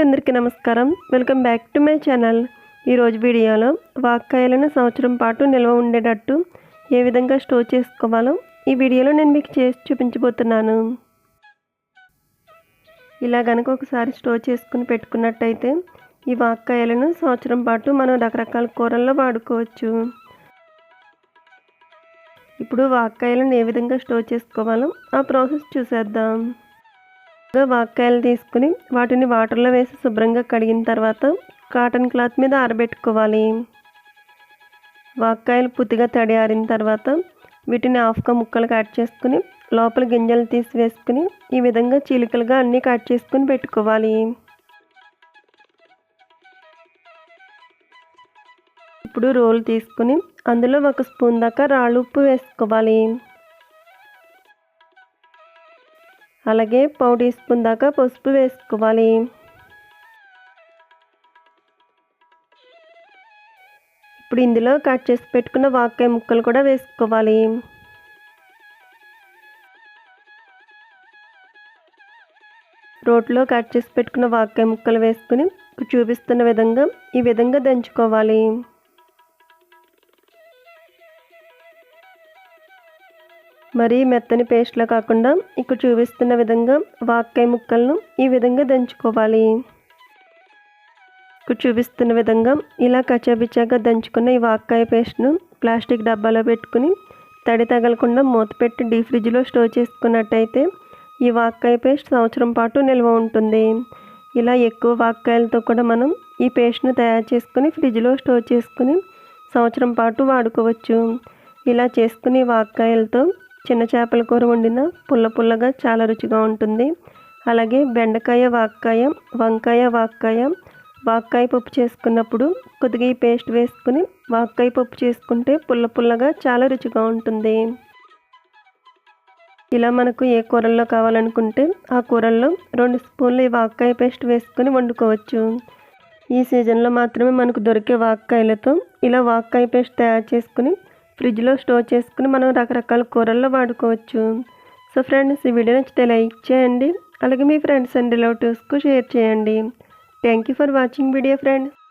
అందరికీ నమస్కారం. Welcome back to my channel. ఈరోజు వీడియోలో వాక్కాయలను సంవత్సరం పాటు నిల్వ ఉండేటట్టు ఏ విధంగా స్టోర్ చేసుకోవాలో ఈ వీడియోలో నేను మీకు చేసి చూపించబోతున్నాను. ఇలా కనుక ఒకసారి స్టోర్ చేసుకుని పెట్టుకున్నట్టయితే ఈ వాక్కాయలను సంవత్సరం పాటు మనం రకరకాల కూరల్లో వాడుకోవచ్చు. ఇప్పుడు వాక్కాయలను ఏ విధంగా స్టోర్ చేసుకోవాలో ఆ ప్రాసెస్ చూసేద్దాం. వాక్కాయలు తీసుకుని వాటిని వాటర్లో వేసి శుభ్రంగా కడిగిన తర్వాత కాటన్ క్లాత్ మీద ఆరబెట్టుకోవాలి. వాక్కాయలు పూర్తిగా తడి ఆరిన తర్వాత వీటిని హాఫ్గా ముక్కలు కట్ చేసుకుని లోపల గింజలు తీసి వేసుకుని ఈ విధంగా చీలికలుగా అన్నీ కట్ చేసుకుని పెట్టుకోవాలి. ఇప్పుడు రోల్ తీసుకుని అందులో ఒక స్పూన్ దాకా రాళ్ళు ఉప్పు వేసుకోవాలి. అలాగే పావు టీ స్పూన్ దాకా పసుపు వేసుకోవాలి. ఇప్పుడు ఇందులో కట్ చేసి పెట్టుకున్న వాక్కాయ ముక్కలు కూడా వేసుకోవాలి. రోట్లో కట్ చేసి పెట్టుకున్న వాక్కాయ ముక్కలు వేసుకుని చూపిస్తున్న విధంగా ఈ విధంగా దంచుకోవాలి. మరీ మెత్తని పేస్ట్లా కాకుండా ఇక్కడ చూపిస్తున్న విధంగా వాక్కాయ ముక్కలను ఈ విధంగా దంచుకోవాలి. ఇక్కడ చూపిస్తున్న విధంగా ఇలా కచ్చాబిచ్చాగా దంచుకున్న ఈ వాక్కాయ పేస్ట్ను ప్లాస్టిక్ డబ్బాలో పెట్టుకుని తడి తగలకుండా మూత పెట్టి డీ ఫ్రిడ్జ్లో స్టోర్ చేసుకున్నట్టయితే ఈ వాక్కాయ పేస్ట్ సంవత్సరం పాటు నిల్వ ఉంటుంది. ఇలా ఎక్కువ వాక్కాయలతో కూడా మనం ఈ పేస్ట్ను తయారు చేసుకుని ఫ్రిడ్జ్లో స్టోర్ చేసుకుని సంవత్సరం పాటు వాడుకోవచ్చు. ఇలా చేసుకుని వాక్కాయలతో చిన్న చేపల కూర వండిన పుల్ల పుల్లగా చాలా రుచిగా ఉంటుంది. అలాగే బెండకాయ వాక్కాయ వంకాయ వాక్కాయ వాక్కాయ పప్పు చేసుకున్నప్పుడు కొద్దిగా ఈ పేస్ట్ వేసుకుని వాక్కాయ పప్పు చేసుకుంటే పుల్ల పుల్లగా చాలా రుచిగా ఉంటుంది. ఇలా మనకు ఏ కూరల్లో కావాలనుకుంటే ఆ కూరల్లో రెండు స్పూన్లు ఈ వాక్కాయ పేస్ట్ వేసుకొని వండుకోవచ్చు. ఈ సీజన్లో మాత్రమే మనకు దొరికే వాక్కాయలతో ఇలా వాక్కాయ పేస్ట్ తయారు చేసుకుని ఫ్రిడ్జ్లో స్టోర్ చేసుకుని మనం రకరకాల కూరల్లో వాడుకోవచ్చు. సో ఫ్రెండ్స్ ఈ వీడియో నచ్చితే లైక్ చేయండి. అలాగే మీ ఫ్రెండ్స్ అండ్ రిలేటివ్స్కు షేర్ చేయండి. Thank you for watching video friends.